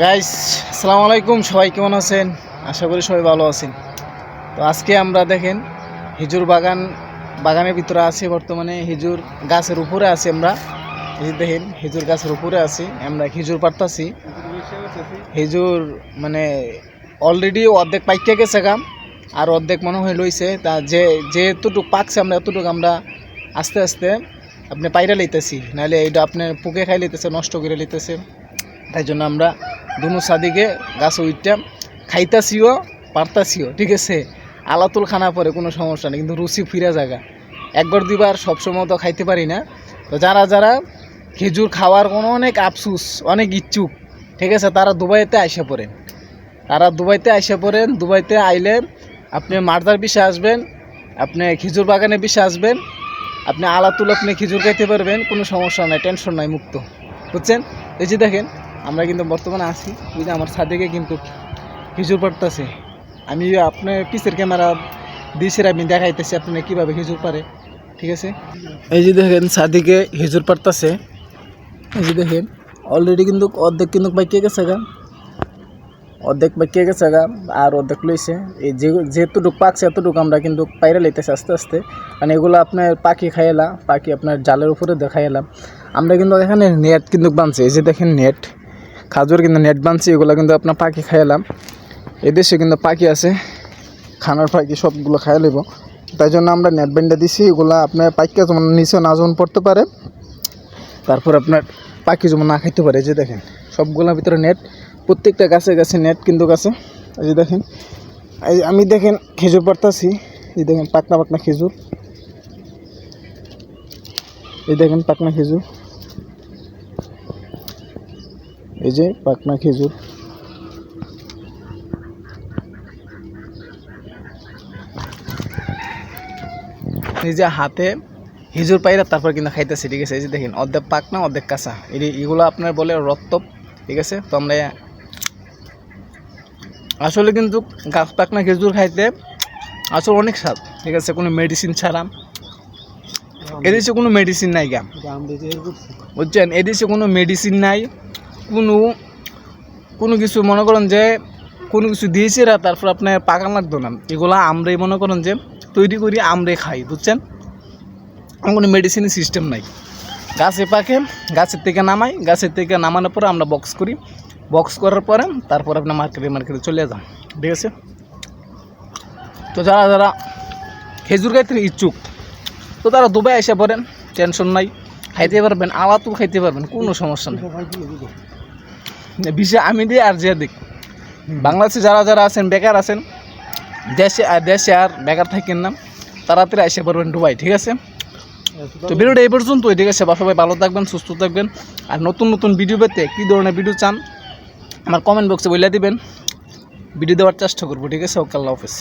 Guys আসসালামু আলাইকুম। সবাই কেমন আছেন? আশা করি সবাই ভালো আছেন। তো আজকে আমরা দেখেন হিজুর বাগান, বাগানের ভিতরে আছি বর্তমানে। হিজুর গাছের উপরে আছি আমরা। দেখেন হিজুর গাছের উপরে আছি। আমরা হিজুর পারতাছি হিজুর মানে অলরেডি অর্ধেক পাইকে গেছে গাম আর অর্ধেক মনে হয় লইছে। তা যে যেতটুক পাকছে আমরা, এতটুকু আমরা আস্তে আস্তে আপনি পাইরা লইতেছি। নাহলে এইটা আপনি পুকে খাই লইতেছে, নষ্ট করে লইতেছে। তাই জন্য আমরা দুনো সাদিকে গাছ উইটাম খাইতাছিও, পারতাছিও, ঠিক আছে? আলাতুল খানা পরে কোনো সমস্যা নেই, কিন্তু রুচি ফিরা জায়গা। একবার দুইবার সবসময় তো খাইতে পারি না। তো যারা যারা খেজুর খাওয়ার কোনো অনেক আফসুস, অনেক ইচ্ছুক, ঠিক আছে, তারা দুবাইতে আইসা পড়েন। তারা দুবাইতে আইসা পড়েন, দুবাইতে আইলে আপনি মার্দার বিষে আসবেন, আপনি খেজুর বাগানে বিষে আসবেন, আপনি আলাতুল আপনি খেজুর খাইতে পারবেন, কোনো সমস্যা নাই, টেনশন নাই, মুক্ত। বুঝছেন? এই যে দেখেন আমরা কিন্তু বর্তমানে আছি। ওই যে আমার সাদেকে কিন্তু খেজুর পাড়তেছে। আমি আপনার পিসের ক্যামেরা দিয়েছি আমি দেখাইতেছি আপনার কীভাবে খেজুর পারে। ঠিক আছে? এই যে দেখেন, সাদিকে খেজুর পাড়তেছে। এই যে দেখেন অলরেডি কিন্তু অর্ধেক কিন্তু বাইকে গেছে গা। অর্ধেক বাইকে গেছে গা, আর অর্ধেক লইছে। এই যে, যেতটুকু পাকছে এতটুকু আমরা কিন্তু পাইরে লইতেছি আস্তে আস্তে। মানে এগুলো আপনার পাখি খাইলাম পাখি আপনার জালের উপরে দেখাইলাম। আমরা কিন্তু এখানে নেট কিন্তু বানছি। এই যে দেখেন নেট খাজুর কিন্তু নেট বানছি, এগুলো কিন্তু আপনার পাখি খাইলাম। এদেশে কিন্তু পাখি আছে, খানার পাখি সবগুলো খাই লইব। তাই জন্য আমরা নেট ব্যান্ডটা দিছি, এগুলো আপনার পাইকা যেমন নিচে না যেমন পড়তে পারে, তারপর আপনার পাখি যেমন না খাইতে পারে যে দেখেন, সবগুলোর ভিতরে নেট প্রত্যেকটা গাছে গাছে নেট কিন্তু গাছে এই যে দেখেন। এই আমি দেখেন খেজুর পারতাছি এই দেখেন পাকনা পাকনা খেজুর। এই দেখেন পাকনা খেজুর। এই যে পাকনা খেজুর। নিজে হাতে হিজুর পাইরা তারপর কিন্তু খাইতেছি ঠিক আছে? এই যে দেখেন অর্ধেক পাকনা অর্ধেক কাঁচা। এটি এগুলো আপনার বলে রক্তপ ঠিক আছে? তো আমরা আসলে কিন্তু গাছ পাকনা খেজুর খাইতে আসলে অনেক স্বাদ ঠিক আছে? কোনো মেডিসিন ছাড়া। এদেশে কোনো মেডিসিন নাই গা। বুঝছেন? এদেশে কোনো মেডিসিন নাই। কোনো কোনো কিছু মনে করেন যে কোনো কিছু দিয়েছে রা তারপর আপনার পাকান লাগতো না। এগুলো আমরাই মনে করেন যে তৈরি করি, আমরাই খাই, বুঝছেন? আমার কোনো মেডিসিনের সিস্টেম নাই। গাছে পাকে, গাছের থেকে নামাই, গাছের থেকে নামানোর পরে আমরা বক্স করি। বক্স করার পরে তারপর আপনার মার্কেটে মার্কেটে চলে যান, ঠিক আছে? তো যারা যারা খেজুর খাইতে ইচ্ছুক, তো তারা দুবাই এসে পড়েন টেনশন নাই। খাইতে পারবেন আলাতু খাইতে পারবেন, কোনো সমস্যা নেই। বিষয় আমি দিয়ে আর যে দিক। বাংলাদেশে যারা যারা আছেন, বেকার আছেন, দেশে আর দেশে আর বেকার থাকেন না তাড়াতাড়ি এসে পড়বেন ডুবাই ঠিক আছে? তো ভিডিওটা এই পর্যন্ত ঠিক আছে? বা সবাই ভালো থাকবেন, সুস্থ থাকবেন। আর নতুন নতুন ভিডিও পেতে কী ধরনের ভিডিও চান, আমার কমেন্ট বক্সে বলে দিবেন। ভিডিও দেওয়ার চেষ্টা করব, ঠিক আছে? ওকে, আল্লাহ হাফেজ।